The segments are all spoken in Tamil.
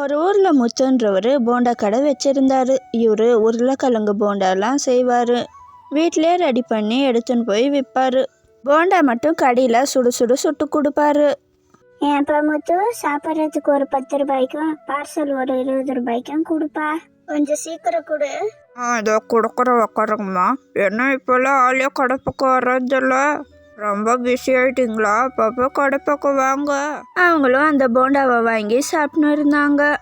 ஒரு ஊரில் முத்துன்றவர் போண்டா கடை வச்சுருந்தாரு. இவர் உருளைக்கிழங்கு போண்டாலாம் செய்வார். வீட்டிலே ரெடி பண்ணி எடுத்துன்னு போய் விற்பார் போண்டா மட்டும் கடையில் சுடு சுடு சுட்டு கொடுப்பாரு. ஏன்ப்பா முத்து சாப்பிட்றதுக்கு ஒரு பத்து ரூபாய்க்கும் பார்சல் ஒரு இருபது ரூபாய்க்கும் கொடுப்பா. கொஞ்சம் சீக்கிரம் கொடு. ஆ இதோ கொடுக்குற உக்காருங்கம்மா. என்ன இப்போல்லாம் ஆளே கடை பக்கம் வர்றதில்ல. ரொம்ப பிஸி ஆயிட்டீங்களா? அப்பப்போ கடை பக்கம் வாங்க. அவங்களும் அந்த போண்டாவை வாங்கி சாப்பிட்னு இருந்தாங்க.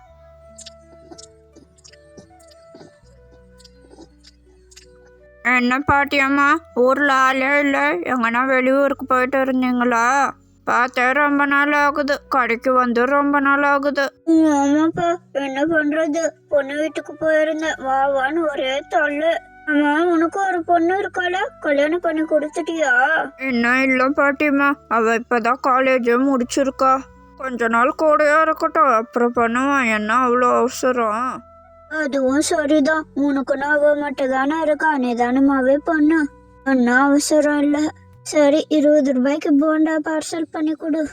என்ன பாட்டியம்மா ஊரில் ஆளே இல்லை. எங்கன்னா வெளியூருக்கு போயிட்டு இருந்தீங்களா? பார்த்தே ரொம்ப நாள் ஆகுது. கடைக்கு வந்து ரொம்ப நாள் ஆகுது. ஆமாப்பா. என்ன பண்றது? பொண்ணு வீட்டுக்கு போயிருந்தேன். வா வான்னு ஒரே தொல்லை ஆமா உனக்கு ஒரு பொண்ணு இருக்காள கல்யாணம் பண்ணி கொடுத்துட்டியா? இன்னும் இல்லை பாட்டிம்மா அவள் இப்போதான் காலேஜே முடிச்சிருக்கா. கொஞ்ச நாள் கூடயா இருக்கட்டும் அப்புறம் பண்ணுவான் என்ன அவ்வளோ அவசரம்? அதுவும் சரிதான். உனக்கு அவ மட்டும் தானே இருக்கா நிதானமாவே பண்ணு. ஒன்னும் அவசரம் இல்ல. சரி இருபது ரூபாய்க்கு போண்டா பார்சல் பண்ணி கொடு.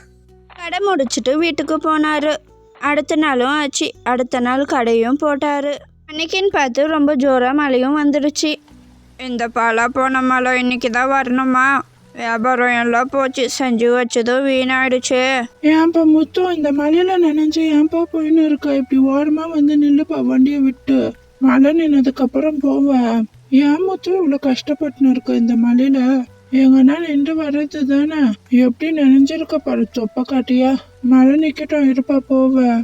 கடை முடிச்சிட்டு வீட்டுக்கு போனார். அடுத்த நாளும் ஆச்சு. அடுத்த நாள் கடையும் போட்டார். அன்னைக்குன்னு பார்த்து ரொம்ப ஜோராக மழையும் வந்துடுச்சு இந்த பாலா போன மழை இன்னைக்கு தான் வரணுமா? வியாபாரம் எல்லாம் போச்சு. செஞ்சு வச்சதும் வீணாயிடுச்சு. ஏன்பா முத்தம் இந்த மலையில நினைஞ்சு ஏன்பா போயின்னு இருக்க? இப்படி ஓரமா வந்து நில்லுப்பா வண்டியை விட்டு. மழை நின்னதுக்கு அப்புறம் போவேன் ஏன் முத்தம் இவ்வளவு கஷ்டப்பட்டுன்னு இருக்க இந்த மலையில எங்கன்னா நின்று வர்றது தானே? எப்படி நினைஞ்சிருக்க பாரு தொப்ப காட்டியா? மழை நிக்கட்டும் இருப்பா போவேன்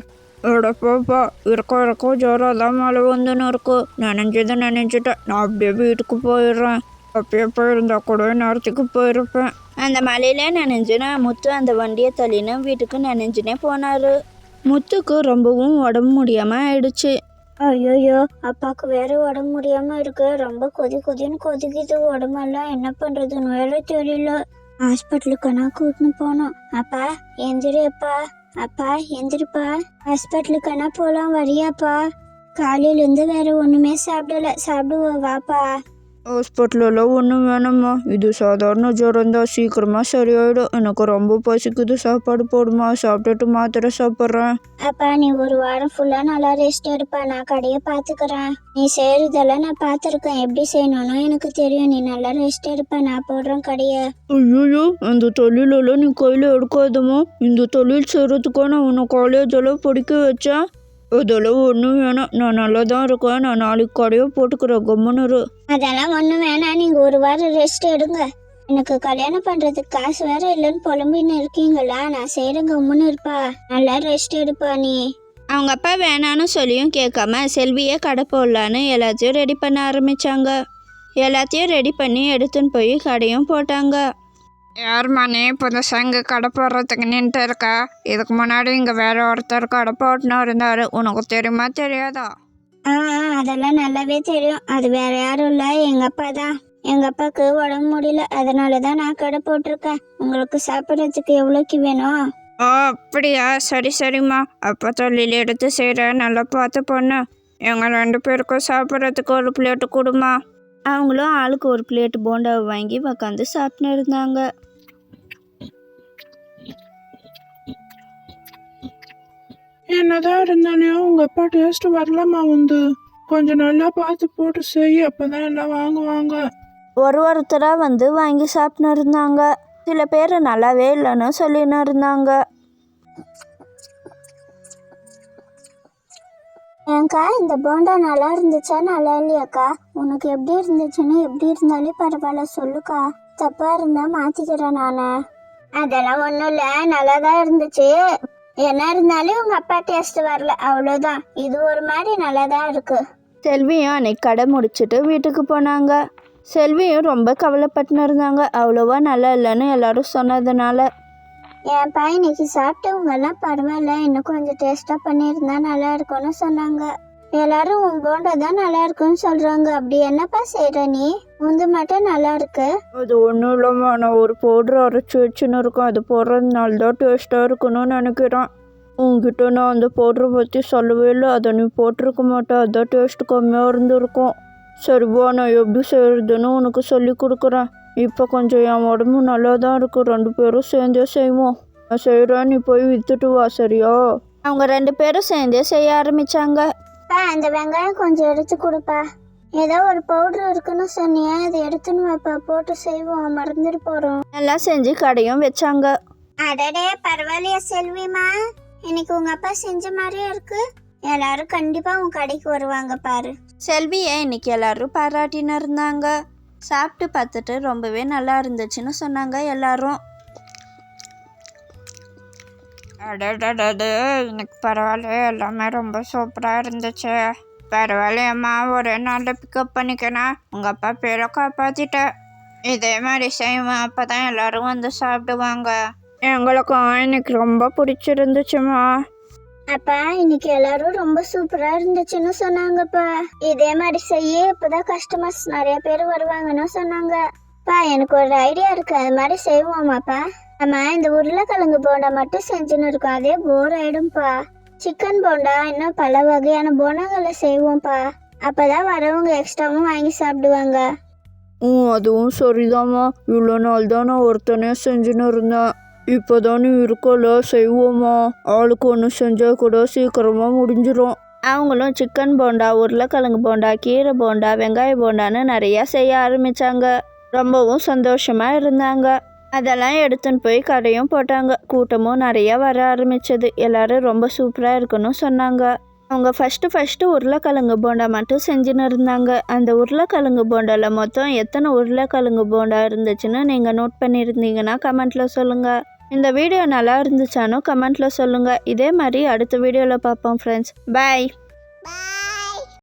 எட போப்பா இருக்க இருக்க ஜோரம் தான் மழை வந்துன்னு இருக்கு. நினைஞ்சது நினைச்சிட்டேன் நான் அப்படியே வீட்டுக்கு போயிடுறேன். அப்படியே போயிருந்தா கூட நேரத்துக்கு போயிருப்பேன். அந்த மலையில நனைஞ்சுனா முத்து அந்த வண்டியை தள்ளின்னு வீட்டுக்கு நனைஞ்சுனே போனார். முத்துக்கு ரொம்பவும் உடம்பு முடியாமல் ஆயிடுச்சு. ஐயோயோ அப்பாக்கு வேற உடம்பு முடியாம இருக்கு. ரொம்ப கொதி கொதின்னு கொதிக்குது. உடம்பெல்லாம் என்ன பண்றதுன்னு வேற தெரியல. ஹாஸ்பிட்டலுக்கு நான் கூட்டின்னு போனோம். அப்பா எந்திரி அப்பா. அப்பா எந்திருப்பா. ஹாஸ்பிட்டலுக்கு போகலாம் வரியாப்பா. காலையிலேருந்து வேற ஒன்றுமே சாப்பிடல. சாப்பிடுவோம் வாப்பா. ஹாஸ்பிட்டலெல்லாம் ஒன்றும் வேணாம்மா இது சாதாரண ஜுரம் தான் சீக்கிரமாக சரியாயிடும் எனக்கு ரொம்ப பசிக்குது சாப்பாடு போடுமா சாப்பிட்டுட்டு மாத்திரை சாப்பிட்றேன் அப்பா நீ ஒரு வாரம் ஃபுல்லா நல்லா ரெஸ்ட் எடுப்பா நான் கடையை பாத்துக்கிறேன் நீ செய்யறதெல்லாம் நான் பார்த்துருக்கேன் எப்படி செய்யணும்னு எனக்கு தெரியும் நீ நல்லா ரெஸ்ட் எடுப்ப நான் போடுறேன் கடையை ஐயோ இந்த தொழிலெல்லாம் நீ கையில் எடுக்காதம்மா இந்த தொழில் செய்கிறதுக்காக நான் உன்னை காலேஜெல்லாம் படிக்க வச்சேன் அதெல்லாம் ஒன்றும் வேணாம். நான் நல்லா தான் இருக்கேன். நான் நாளைக்கு கடையை போட்டுக்கிறேன். கம்முன்னு அதெல்லாம் ஒன்றும் வேணாம். நீங்கள் ஒரு வாரம் ரெஸ்ட் எடுங்க. எனக்கு கல்யாணம் பண்ணுறதுக்கு காசு வேற இல்லைன்னு புலம்பின்னு இருக்கீங்களா? நான் செய்கிறேன் கம்முன்னு இருப்பா. நல்லா ரெஸ்ட் எடுப்பா நீ. அவங்க அப்பா வேணான்னு சொல்லியும் கேட்காம செல்வியை கடை போடலான்னு எல்லாத்தையும் ரெடி பண்ண ஆரம்பிச்சாங்க. எல்லாத்தையும் ரெடி பண்ணி எடுத்துன்னு போய் கடையும் போட்டாங்க. யார் மணி புதுசாக இங்கே கடை போடுறதுக்கு நின்றுட்டு இருக்கா? இதுக்கு முன்னாடி இங்கே வேற ஒருத்தர் கடை போட்டுன்னு இருந்தார். உனக்கு தெரியுமா தெரியாதா? ஆ ஆ, அதெல்லாம் நல்லாவே தெரியும். அது வேற யாரும் இல்லை. எங்கள் அப்பா தான். எங்கள் அப்பாவுக்கு உடம்பு முடியல. அதனால தான் நான் கடை போட்டிருக்கேன். உங்களுக்கு சாப்பிட்றதுக்கு எவ்வளோக்கு வேணும்? ஓ அப்படியா? சரி சரிம்மா. அப்போ தொழில் எடுத்து செய்கிறேன் நல்லா பார்த்து பொண்ணு. எங்கள் ரெண்டு பேருக்கும் சாப்பிட்றதுக்கு ஒரு பிளேட்டு கொடுமா அவங்களும் ஆளுக்கு ஒரு பிளேட் போண்டாவை வாங்கி உக்காந்து சாப்பிட்டுன்னு இருந்தாங்க. என்னதான் இருந்தாலும் உங்க அப்பா டேஸ்ட் வரலாமா வந்து கொஞ்சம் நல்லா பார்த்து போட்டு செய் அப்பதான் எல்லாம் வாங்குவாங்க. ஒரு ஒருத்தராக வந்து வாங்கி சாப்பிட்டுன்னு இருந்தாங்க. சில பேர் நல்லாவே இல்லைன்னு சொல்லின்னு இருந்தாங்க. ஏங்க்கா இந்த போண்டா நல்லா இருந்துச்சா நல்லா இல்லையாக்கா? உனக்கு எப்படி இருந்துச்சுன்னு எப்படி இருந்தாலும் பரவாயில்ல சொல்லுக்கா. தப்பா இருந்தா மாத்திக்கிறேன் நானு. அதெல்லாம் ஒன்றும் இல்லை நல்லா தான் இருந்துச்சு. என்ன இருந்தாலும் உங்க அப்பா டேஸ்ட் வரல. அவ்வளோதான் இது ஒரு மாதிரி நல்லா தான் இருக்கு. செல்வியும் அன்னைக்கு கடை முடிச்சுட்டு வீட்டுக்கு போனாங்க. செல்வியும் ரொம்ப கவலைப்பட்டுன்னு இருந்தாங்க. அவ்வளோவா நல்லா இல்லைன்னு எல்லாரும் சொன்னதுனால. என் பையன் இன்னைக்கு சாப்பிட்டவங்க எல்லாம் பரவாயில்ல. இன்னும் கொஞ்சம் டேஸ்டா பண்ணியிருந்தா நல்லா இருக்கும்னு சொன்னாங்க. எல்லாரும் உன் போண்டா தான் நல்லா இருக்குன்னு சொல்றாங்க. அப்படி என்னப்பா செய்யற நீ? உந்து மட்டும் நல்லா இருக்கு. அது ஒன்றும் இல்லைம்மா. நான் ஒரு பவுட்ரு அரைச்சி வச்சுன்னு இருக்கேன். அது போடுறதுனால தான் டேஸ்ட்டாக இருக்கணும்னு நினைக்கிறேன். உங்ககிட்ட நான் அந்த பவுட்ரை பற்றி சொல்லவே இல்லை. அதை நீ போட்டிருக்க மாட்டேன் அதான் டேஸ்ட் கம்மியாக இருந்திருக்கும். சரிவா நான் எப்படி செய்கிறதுன்னு உனக்கு சொல்லி கொடுக்குறேன். இப்போ கொஞ்சம் என் உடம்பு நல்லா தான் இருக்கு. ரெண்டு பேரும் சேர்ந்தே செய்வோம். நான் செய்கிறேன் நீ போய் விற்றுட்டு வா சரியா? அவங்க ரெண்டு பேரும் சேர்ந்தே செய்ய ஆரம்பிச்சாங்க. பா அந்த வெங்காயம் கொஞ்சம் எடுத்து கொடுப்பா. ஏதோ ஒரு பவுடர் இருக்குன்னு சொன்னியே அதை எடுத்துன்னு வாப்பா போட்டு செய்வோம் மறந்துட்டு போறோம். எல்லாம் செஞ்சு கடையும் வச்சாங்க. அடடே பரவாயில்லையா செல்விமா. இன்னைக்கு உங்க அப்பா செஞ்ச மாதிரியே இருக்கு. எல்லாரும் கண்டிப்பா உன் கடைக்கு வருவாங்க பாரு. செல்வியை இன்னைக்கு எல்லாரும் பாராட்டின்னு இருந்தாங்க? சாப்பிட்டு பார்த்துட்டு ரொம்பவே நல்லா இருந்துச்சுன்னு சொன்னாங்க எல்லாரும். அடடடது எனக்கு பரவாயில்ல. எல்லாமே ரொம்ப சூப்பராக இருந்துச்சு. பரவாயில்லையம்மா ஒரே நாளில் பிக்கப் பண்ணிக்கணும் உங்கள் அப்பா பேரை காப்பாற்றிட்டேன் இதே மாதிரி செய்வேன் அப்போ தான் எல்லோரும் வந்து சாப்பிடுவாங்க. எங்களுக்கும் இன்னைக்கு ரொம்ப பிடிச்சிருந்துச்சுமா. அப்பா இன்னைக்கு எல்லாரும் ரொம்ப சூப்பரா இருந்துச்சுன்னு சொன்னாங்கப்பா. இதே மாதிரி செய்ய இப்பதான் கஸ்டமர்ஸ் நிறைய பேர் வருவாங்கன்னு சொன்னாங்க. பா எனக்கு ஒரு ஐடியா இருக்கு. அது மாதிரி செய்வோமாப்பா? நம்ம இந்த உருளைக்கிழங்கு போண்டா மட்டும் செஞ்சுன்னு இருக்கோம். அதே போர் ஆயிடும்பா சிக்கன் போண்டா இன்னும் பல வகையான போண்டாங்களை செய்வோம்ப்பா. அப்பதான் வரவங்க எக்ஸ்ட்ராவும் வாங்கி சாப்பிடுவாங்க. ம் அதுவும் சரிதாம்மா. இவ்வளோ நாள் தான் நான் ஒருத்தனே செஞ்சுன்னு இருந்தேன். இப்போ தான் இருக்கல செய்வோமா? ஆளுக்கு ஒன்று செஞ்சால் கூட சீக்கிரமாக முடிஞ்சிடும் அவங்களும் சிக்கன் போண்டா உருளைக்கிழங்கு போண்டா கீரை போண்டா வெங்காய போண்டான்னு நிறையா செய்ய ஆரம்பிச்சாங்க. ரொம்பவும் சந்தோஷமாக இருந்தாங்க. அதெல்லாம் எடுத்துன்னு போய் கடையும் போட்டாங்க. கூட்டமும் நிறையா வர ஆரம்பிச்சது. எல்லாரும் ரொம்ப சூப்பராக இருக்குன்னு சொன்னாங்க. அவங்க ஃபஸ்ட்டு ஃபஸ்ட்டு உருளைக்கிழங்கு போண்டா மட்டும் செஞ்சுன்னு இருந்தாங்க. அந்த உருளைக்கிழங்கு போண்டாவில் மொத்தம் எத்தனை உருளைக்கிழங்கு போண்டா இருந்துச்சுன்னு நீங்கள் நோட் பண்ணியிருந்தீங்கன்னா கமெண்ட்டில் சொல்லுங்கள் இந்த வீடியோ நல்லா இருந்துச்சானோ கமெண்ட்டில் சொல்லுங்கள் இதே மாதிரி அடுத்த வீடியோவில் பார்ப்போம் ஃப்ரெண்ட்ஸ் பாய் பாய்